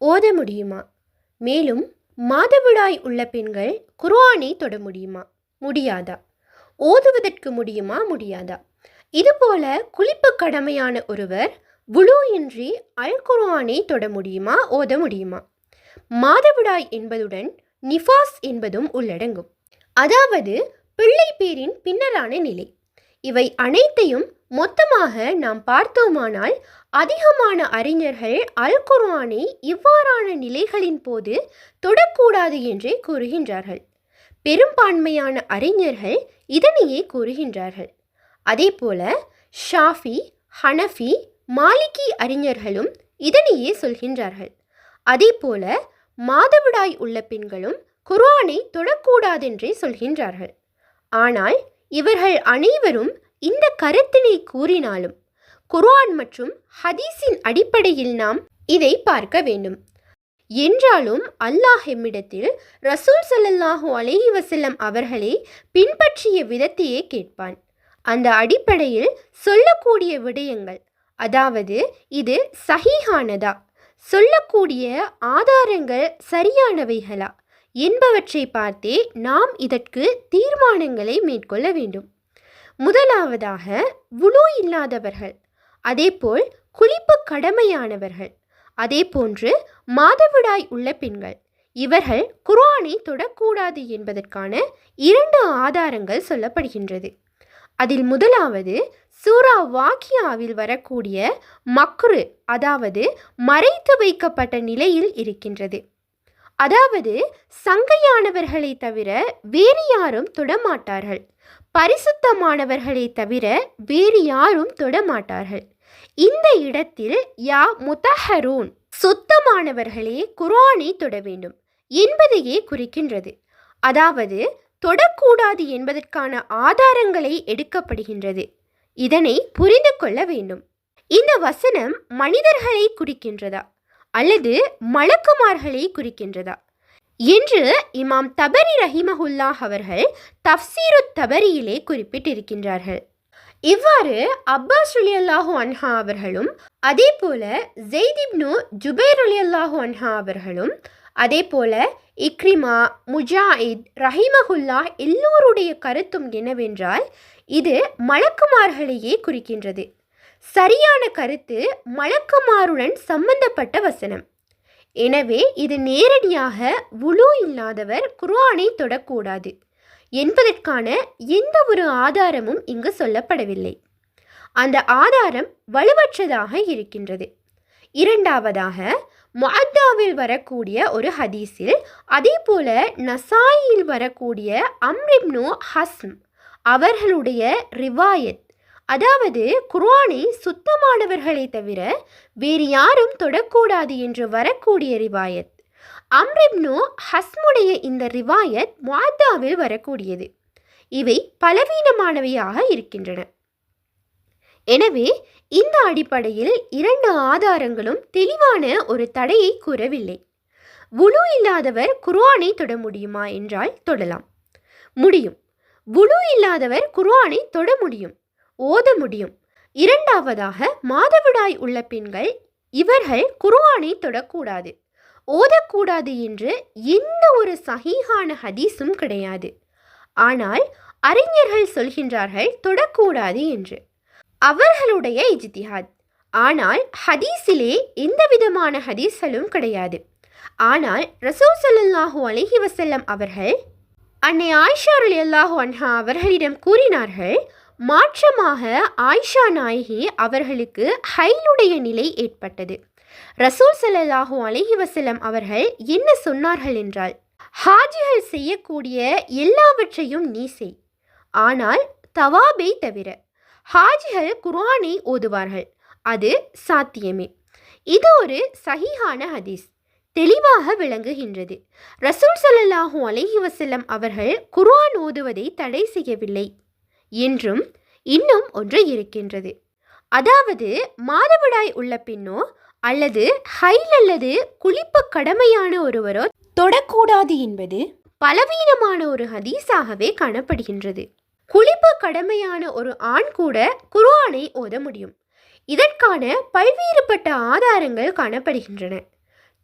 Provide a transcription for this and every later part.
ஓத முடியுமா? மேலும் மாதவிடாய் உள்ள பெண்கள் குர்ஆனை தொட முடியுமா? முடியாதா? ஓதுவதற்கு முடியுமா? முடியாதா? இதுபோல குளிப்பு கடமையான ஒருவர் வுலு இன்றி அல் குர்ஆனை தொட முடியுமா? ஓத முடியுமா? மாதவிடாய் என்பதுடன் நிஃபாஸ் என்பதும் உள்ளடங்கும். அதாவது பிள்ளை பேரின் பின்னரான நிலை. இவை அனைத்தையும் மொத்தமாக நாம் பார்த்தோமானால் அதிகமான அறிஞர்கள் அல் குர்ஆனை இவ்வாறான நிலைகளின் போது தொடக்கூடாது என்றே கூறுகின்றார்கள். பெரும்பான்மையான அறிஞர்கள் இதனையே கூறுகின்றார்கள். அதேபோல ஷாஃபி ஹனஃபி மாலிகி அறிஞர்களும் இதனையே சொல்கின்றார்கள். அதேபோல மாதவிடாய் உள்ள பெண்களும் குர்ஆனை தொடக்கூடாதென்றே சொல்கின்றார்கள். ஆனால் இவர்கள் அனைவரும் இந்த கருத்தினை கூறினாலும் குர்ஆன் மற்றும் ஹதீஸின் அடிப்படையில் நாம் இதை பார்க்க வேண்டும். என்றாலும் அல்லாஹ் எம்மிடத்தில் ரசூல் சல்லாஹூ அலஹி வசல்லம் அவர்களை பின்பற்றிய விதத்தையே கேட்பான். அந்த அடிப்படையில் சொல்லக்கூடிய விடயங்கள் அதாவது இது சஹீஹானதா சொல்லக்கூடிய ஆதாரங்கள் சரியானவைகளா? என்பவற்றை பார்த்தே நாம் இதற்கு தீர்மானங்களை மேற்கொள்ள வேண்டும். முதலாவதாக உழு இல்லாதவர்கள் அதேபோல் குளிப்பு கடமையானவர்கள் அதேபோன்று மாதவிடாய் உள்ள பெண்கள் இவர்கள் குர்ஆனை தொடக்கூடாது என்பதற்கான இரண்டு ஆதாரங்கள் சொல்லப்படுகின்றது. அதில் முதலாவது சூரா வாக்கியாவில் வரக்கூடிய மக்ரு அதாவது மறைத்து வைக்கப்பட்ட நிலையில் இருக்கின்றது. அதாவது சங்கையானவர்களை தவிர வேறு யாரும் தொடமாட்டார்கள். பரிசுத்தமானவர்களை தவிர வேறு யாரும் தொடமாட்டார்கள். இந்த இடத்தில் யா முத்தஹரூன் சுத்தமானவர்களே குரானை தொட வேண்டும் என்பதையே குறிக்கின்றது. அதாவது தொடக்கூடாது என்பதற்கான ஆதாரங்களை எடுக்கப்படுகின்றது. இதனை புரிந்து கொள்ள வேண்டும். இந்த வசனம் மனிதர்களை குறிக்கின்றதா? அல்லது மலக்குமார்களை குறிக்கின்றதா? என்று இமாம் தபரி ரஹிமஹுல்லாஹ் அவர்கள் தஃப்சீரு தபரியிலே குறிப்பிட்டிருக்கின்றார்கள். இவ்வாறு அப்பாஸ் அலி அல்லாஹு அன்ஹா அவர்களும் அதே போல ஜெய்திப்னு ஜுபைர் அலி அல்லாஹு அன்ஹா அவர்களும் அதே போல இக்ரிமா முஜாயித் ரஹிமஹுல்லா எல்லோருடைய கருத்தும் என்னவென்றால் இது மலக்குமார்களையே குறிக்கின்றது. சரியான கருத்து மலக்குமாருடன் சம்பந்தப்பட்ட வசனம். எனவே இது நேரடியாக உழு இல்லாதவர் குர்ஆனை தொடக்கூடாது என்பதற்கான எந்த ஒரு ஆதாரமும் இங்கு சொல்லப்படவில்லை. அந்த ஆதாரம் வலுவற்றதாக இருக்கின்றது. இரண்டாவதாக முஅத்தாவில் வரக்கூடிய ஒரு ஹதீஸில் அதே போல நசாயில் வரக்கூடிய அம்ரிப்னு ஹஸ்ம் அவர்களுடைய ரிவாயத் அதாவது குர்ஆனை சுத்தமானவர்களை தவிர வேறு யாரும் தொடக்கூடாது என்று வரக்கூடிய ரிவாயத். அம்ரிப்னு ஹஸ்முடைய இந்த ரிவாயத் முவாத்தாவில் வரக்கூடியது. இவை பலவீனமானவையாக இருக்கின்றன. எனவே இந்த அடிப்படையில் இரண்டு ஆதாரங்களும் தெளிவான ஒரு தடையை கூறவில்லை. உழு இல்லாதவர் குர்ஆனை தொட முடியுமா என்றால் தொடலாம். முடியும். உழு இல்லாதவர் குர்ஆனை தொட முடியும். ஓத முடியும். இரண்டாவதாக மாதவிடாய் உள்ள பெண்கள் இவர்கள் குர்ஆனை தொடக்கூடாது. ஓதக்கூடாது என்று எந்த ஒரு சகிஹான ஹதீஸும் கிடையாது. ஆனால் அறிஞர்கள் சொல்கின்றார்கள் தொடக்கூடாது என்று. அவர்களுடைய இஜ்திஹாத். ஆனால் ஹதீஸிலே எந்த விதமான ஹதீஸ்களும் கிடையாது. ஆனால் ரசூல் சல்லாஹூ அலைஹி வசல்லம் அவர்கள் அன்னை ஆயிஷா ரலியல்லாஹு அன்ஹா அவர்களிடம் கூறினார்கள் மாற்றமாக ஆயிஷா நாயகி அவர்களுக்கு ஹைலுடைய நிலை ஏற்பட்டது. ரசூல் சல்லாஹூ அலஹி வசலம் அவர்கள் என்ன சொன்னார்கள் என்றால் ஹாஜிகள் செய்யக்கூடிய எல்லாவற்றையும் நீ செய். ஆனால் தவாபை தவிர ஹாஜிகள் குர்ஆனை ஓதுவார்கள். அது சாத்தியமே. இது ஒரு சஹீஹான ஹதீஸ். தெளிவாக விளங்குகின்றது. ரசூல் சல்லாஹூ அலஹி வசல்லம் அவர்கள் குர்ஆன் ஓதுவதை தடை செய்யவில்லை. என்றும் இன்னும் ஒன்று இருக்கின்றது. அதாவது மாதவிடாய் உள்ள பின்னோ அல்லது ஹைல் அல்லது குளிப்பு கடமையான ஒருவரோ தொடக்கூடாது என்பது பலவீனமான ஒரு ஹதீஸாகவே காணப்படுகின்றது. குளிப்பு கடமையான ஒரு ஆண் கூட குர்ஆனை ஓத முடியும். இதற்கான பல்வேறுபட்ட ஆதாரங்கள் காணப்படுகின்றன.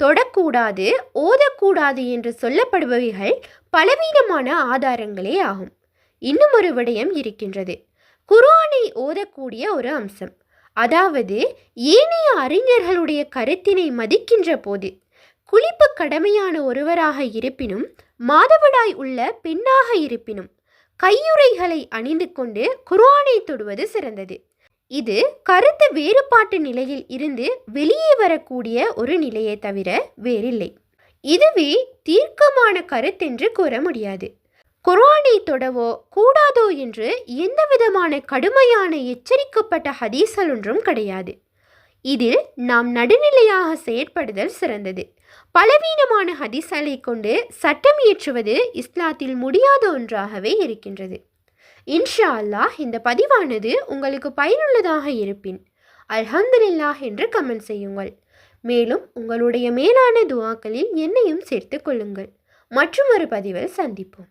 தொடக்கூடாது ஓதக்கூடாது என்று சொல்லப்படுபவைகள் பலவீனமான ஆதாரங்களே ஆகும். இன்னும் ஒரு விடயம் இருக்கின்றது. குர்ஆனை ஓதக்கூடிய ஒரு அம்சம். அதாவது ஏனைய அறிஞர்களுடைய கருத்தினை மதிக்கின்ற போது குளிப்பு கடமையான ஒருவராக இருப்பினும் மாதவிடாய் உள்ள பெண்ணாக இருப்பினும் கையுறைகளை அணிந்து கொண்டு குர்ஆனை தொடுவது சிறந்தது. இது கருத்து வேறுபாட்டு நிலையில் இருந்து வெளியே வரக்கூடிய ஒரு நிலையை தவிர வேறில்லை. இதுவே தீர்க்கமான கருத்தென்று கூற முடியாது. குர்ஆனை தொடவோ கூடாதோ என்று எந்த விதமான கடுமையான எச்சரிக்கப்பட்ட ஹதீசல் ஒன்றும் கிடையாது. இதில் நாம் நடுநிலையாக செயற்படுதல் சிறந்தது. பலவீனமான ஹதீஸ்களை கொண்டு சட்டம் இயற்றுவது இஸ்லாத்தில் முடியாத ஒன்றாகவே இருக்கின்றது. இன்ஷா அல்லாஹ் இந்த பதிவானது உங்களுக்கு பயனுள்ளதாக இருப்பின் அல்ஹம்துலில்லாஹ் என்று கமெண்ட் செய்யுங்கள். மேலும் உங்களுடைய மேலான துவாக்களில் என்னையும் சேர்த்துக் கொள்ளுங்கள். மற்றொரு பதிவில் சந்திப்போம்.